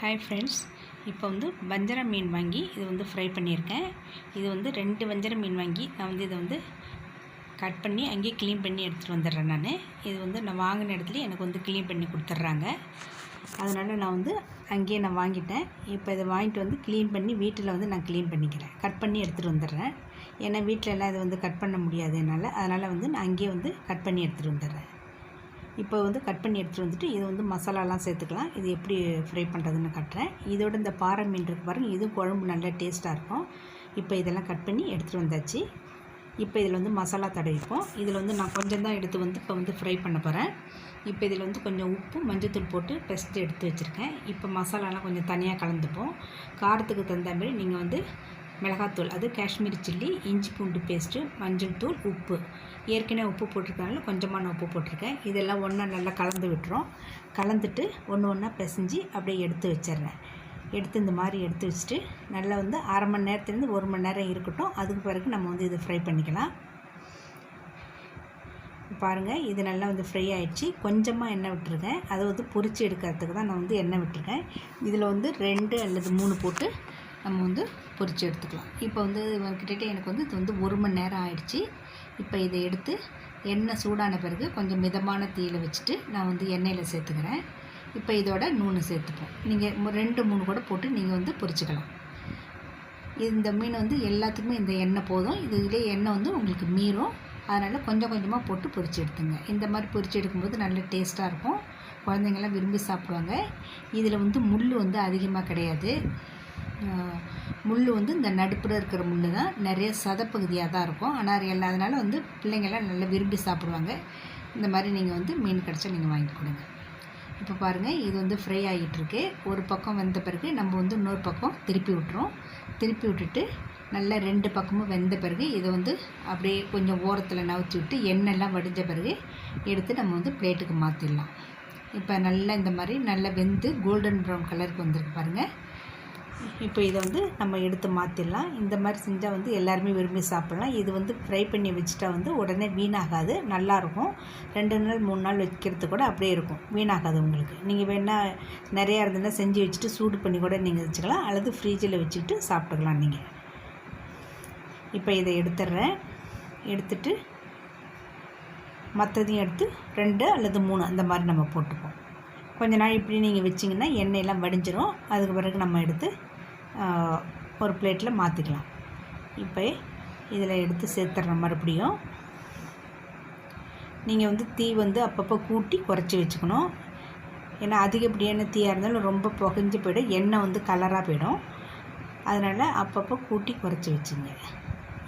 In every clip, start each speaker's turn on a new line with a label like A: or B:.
A: Hi friends இப்போ வந்து வஞ்சர மீன் வாங்கி இது வந்து ஃப்ரை பண்ணியிருக்கேன். இது வந்து ரெண்டு வஞ்சர மீன் வாங்கி நான் வந்து இதை வந்து கட் பண்ணி அங்கேயே க்ளீன் பண்ணி எடுத்துகிட்டு வந்துடுறேன் நான். இது வந்து நான் வாங்கின இடத்துல எனக்கு வந்து க்ளீன் பண்ணி கொடுத்துட்றாங்க. அதனால் நான் வந்து அங்கேயே நான் வாங்கிட்டேன். இப்போ இதை வாங்கிட்டு வந்து க்ளீன் பண்ணி வீட்டில் வந்து நான் க்ளீன் பண்ணிக்கிறேன். கட் பண்ணி எடுத்துகிட்டு வந்துடுறேன். ஏன்னா வீட்டில் எல்லாம் இதை வந்து கட் பண்ண முடியாது என்னால். அதனால் வந்து நான் அங்கேயே வந்து கட் பண்ணி எடுத்துகிட்டு வந்துடுறேன். இப்போ வந்து கட் பண்ணி எடுத்துகிட்டு வந்துட்டு இது வந்து மசாலாலாம் சேர்த்துக்கலாம். இது எப்படி ஃப்ரை பண்ணுறதுன்னு கட்டுறேன். இதோட இந்த பாறை மீன் இருக்கு பாருங்கள் இது குழம்பு நல்லா டேஸ்ட்டாக இருக்கும். இப்போ இதெல்லாம் கட் பண்ணி எடுத்துகிட்டு வந்தாச்சு. இப்போ இதில் வந்து மசாலா தடவிப்போம் இதில் வந்து நான் கொஞ்சம் தான் எடுத்து வந்து இப்போ வந்து ஃப்ரை பண்ண போகிறேன் இப்போ இதில் வந்து கொஞ்சம் உப்பு மஞ்சத்தூள் போட்டு பெஸ்ட்டு எடுத்து வச்சுருக்கேன். இப்போ மசாலாலாம் கொஞ்சம் தனியாக கலந்துப்போம். காரத்துக்கு தகுந்த மாதிரி நீங்கள் வந்து மிளகாத்தூள் அது காஷ்மீரி சில்லி இஞ்சி பூண்டு பேஸ்ட்டு மஞ்சள் தூள் உப்பு. ஏற்கனவே உப்பு போட்டிருக்கனால கொஞ்சமான உப்பு போட்டிருக்கேன். இதெல்லாம் ஒன்றா நல்லா கலந்து விட்டுரும் கலந்துட்டு ஒன்று ஒன்றா பிசைஞ்சு அப்படியே எடுத்து வச்சிடுறேன். எடுத்து இந்த மாதிரி எடுத்து வச்சுட்டு நல்லா வந்து அரை மணி நேரத்துலேருந்து ஒரு மணி நேரம் இருக்கட்டும். அதுக்கு பிறகு நம்ம வந்து இதை ஃப்ரை பண்ணிக்கலாம். பாருங்கள் இது நல்லா வந்து ஃப்ரை ஆகிடுச்சு கொஞ்சமாக எண்ணெய் விட்டுருக்கேன். அதை வந்து பொரித்து எடுக்கிறதுக்கு தான் நான் வந்து எண்ணெய் விட்டுருக்கேன். இதில் வந்து ரெண்டு அல்லது மூணு போட்டு நம்ம வந்து பொறிச்சு எடுத்துக்கலாம். இப்போ வந்து கிட்டத்தட்ட எனக்கு வந்து இது வந்து ஒரு மணி நேரம் ஆயிடுச்சு. இப்போ இதை எடுத்து எண்ணெய் சூடான பிறகு கொஞ்சம் மிதமான தீயில் வச்சுட்டு நான் வந்து எண்ணெயில் சேர்த்துக்கிறேன். இப்போ இதோட நூனு சேர்த்துப்போம். நீங்கள் ரெண்டு மூணு கூட போட்டு நீங்கள் வந்து பொரிச்சுக்கலாம் இந்த மீன் வந்து எல்லாத்துக்குமே இந்த எண்ணெய் போதும். இதுலேயே எண்ணெய் வந்து உங்களுக்கு மீறும். அதனால் கொஞ்சம் கொஞ்சமாக போட்டு பொரிச்சு எடுத்துங்க. இந்த மாதிரி பொரிச்சு எடுக்கும்போது நல்ல டேஸ்ட்டாக இருக்கும். குழந்தைங்கள்லாம் விரும்பி சாப்பிடுவாங்க. இதில் வந்து முள் வந்து அதிகமாக கிடையாது. முள் வந்து இந்த நடுப்புற இருக்கிற முள் தான். நிறைய சதப்பகுதியாக தான் இருக்கும். ஆனால் எல்லா அதனால் வந்து பிள்ளைங்கள்லாம் நல்லா விரும்பி சாப்பிடுவாங்க. இந்த மாதிரி நீங்கள் வந்து மீன் கிடச்சா நீங்கள் வாங்கி கொடுங்க. இப்போ பாருங்கள் இது வந்து ஃப்ரை ஆகிட்டுருக்கு ஒரு பக்கம் வெந்த பிறகு நம்ம வந்து இன்னொரு பக்கம் திருப்பி விட்டுரும் திருப்பி விட்டுட்டு நல்லா ரெண்டு பக்கமும் வெந்த பிறகு இதை வந்து அப்படியே கொஞ்சம் ஓரத்தில் நவுத்தி விட்டு எண்ணெய்லாம் வடிஞ்ச பிறகு எடுத்து நம்ம வந்து பிளேட்டுக்கு மாற்றிடலாம் இப்போ நல்லா இந்த மாதிரி நல்லா வெந்து கோல்டன் ப்ரௌன் கலருக்கு வந்திருக்கு பாருங்கள் இப்போ இதை வந்து நம்ம எடுத்து மாற்றிடலாம் இந்த மாதிரி செஞ்சால் வந்து எல்லாருமே விரும்பி சாப்பிட்லாம். இது வந்து ஃப்ரை பண்ணி வச்சுட்டா வந்து உடனே வீணாகாது. நல்லாயிருக்கும். ரெண்டு நாள் மூணு நாள் வைக்கிறது கூட அப்படியே இருக்கும். வீணாகாது உங்களுக்கு. நீங்கள் வேணால் நிறையா இருந்ததுன்னா செஞ்சு வச்சுட்டு சூடு பண்ணி கூட நீங்கள் வச்சுக்கலாம். அல்லது ஃப்ரீஜில் வச்சுட்டு சாப்பிட்டுக்கலாம் நீங்கள் இப்போ இதை எடுத்துடுறேன். எடுத்துட்டு மற்றதையும் எடுத்து ரெண்டு அல்லது மூணு அந்த மாதிரி நம்ம போட்டுப்போம். கொஞ்ச நாள் இப்படி நீங்கள் வச்சிங்கன்னா எண்ணெயெல்லாம் வடிஞ்சிரும். அதுக்கு பிறகு நம்ம எடுத்து ஒரு பிளேட்டில் மாற்றிக்கலாம் இப்போ இதில் எடுத்து சேர்த்துட்றோம் மறுபடியும். நீங்கள் வந்து தீ வந்து அப்பப்போ கூட்டி குறைச்சி வச்சுக்கணும். ஏன்னா அதிகப்படியான தீயாக இருந்தாலும் ரொம்ப புகஞ்சு போயிடும். எண்ணெய் வந்து கலராக போயிடும். அதனால் அப்பப்போ கூட்டி குறைச்சி வச்சுங்க.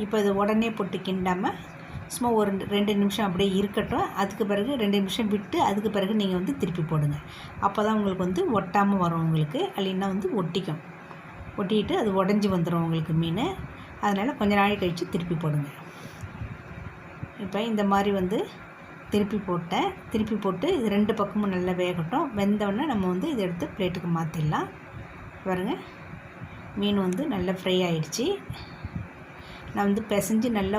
A: இப்போ இது உடனே போட்டு கிண்டாமல் சும்மா ஒரு ரெண்டு நிமிஷம் அப்படியே இருக்கட்டும். அதுக்கு பிறகு ரெண்டு நிமிஷம் விட்டு அதுக்கு பிறகு நீங்கள் வந்து திருப்பி போடுங்க. அப்போ தான் உங்களுக்கு வந்து ஒட்டாமல் வரும் உங்களுக்கு. இல்லைன்னா வந்து ஒட்டிக்கும். ஒட்டிக்கிட்டு அது உடஞ்சி வந்துடும் உங்களுக்கு மீன். அதனால் கொஞ்ச நாள் கழித்து திருப்பி போடுங்க. இப்போ இந்த மாதிரி வந்து திருப்பி போட்டேன். திருப்பி போட்டு இது ரெண்டு பக்கமும் நல்லா வேகட்டும். வெந்தோடனே நம்ம வந்து இதை எடுத்து பிளேட்டுக்கு மாற்றிடலாம் பாருங்கள் மீன் வந்து நல்லா ஃப்ரை ஆகிடுச்சி நான் வந்து பிசைஞ்சு நல்லா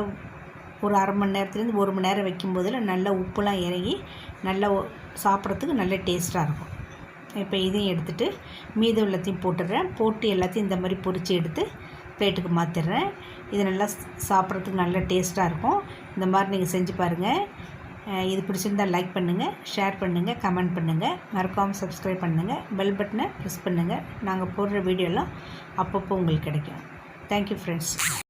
A: ஒரு அரை மணி நேரத்துலேருந்து ஒரு மணி நேரம் வைக்கும்போதில் நல்லா உப்புலாம் இறங்கி நல்லா சாப்பிட்றதுக்கு நல்ல டேஸ்ட்டாக இருக்கும். இப்போ இதையும் எடுத்துகிட்டு மீது உள்ளத்தையும் போட்டுடுறேன். போட்டு எல்லாத்தையும் இந்த மாதிரி பொறிச்சு எடுத்து பிளேட்டுக்கு மாற்றிடுறேன் இது நல்லா சாப்பிட்றதுக்கு நல்ல டேஸ்ட்டாக இருக்கும். இந்த மாதிரி நீங்கள் செஞ்சு பாருங்கள் இது பிடிச்சிருந்தால் லைக் பண்ணுங்கள் ஷேர் பண்ணுங்கள் கமெண்ட் பண்ணுங்கள் மறக்காமல் சப்ஸ்கிரைப் பண்ணுங்கள் பெல் பட்டனை ப்ரெஸ் பண்ணுங்கள் நாங்கள் போடுற வீடியோலாம் அப்பப்போ உங்களுக்கு கிடைக்கும். Thank you friends